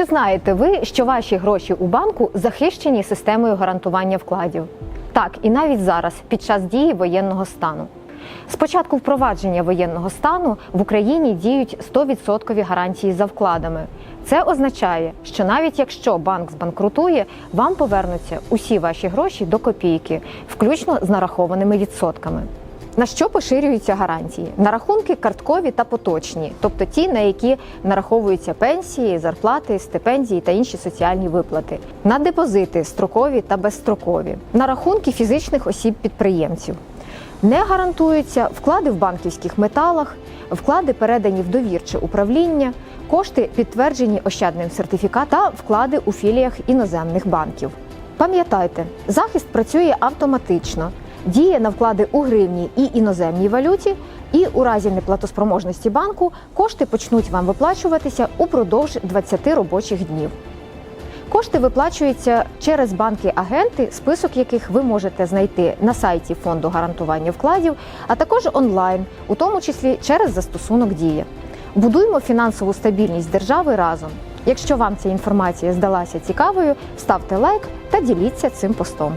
Чи знаєте ви, що ваші гроші у банку захищені системою гарантування вкладів? Так, і навіть зараз, під час дії воєнного стану. З початку впровадження воєнного стану в Україні діють 100% гарантії за вкладами. Це означає, що навіть якщо банк збанкрутує, вам повернуться усі ваші гроші до копійки, включно з нарахованими відсотками. На що поширюються гарантії? На рахунки карткові та поточні, тобто ті, на які нараховуються пенсії, зарплати, стипендії та інші соціальні виплати, на депозити строкові та безстрокові, на рахунки фізичних осіб-підприємців. Не гарантуються вклади в банківських металах, вклади передані в довірче управління, кошти підтверджені ощадним сертифікатом та вклади у філіях іноземних банків. Пам'ятайте, захист працює автоматично, діє на вклади у гривні і іноземній валюті, і у разі неплатоспроможності банку кошти почнуть вам виплачуватися упродовж 20 робочих днів. Кошти виплачуються через банки-агенти, список яких ви можете знайти на сайті фонду гарантування вкладів, а також онлайн, у тому числі через застосунок Дія. Будуємо фінансову стабільність держави разом. Якщо вам ця інформація здалася цікавою, ставте лайк та діліться цим постом.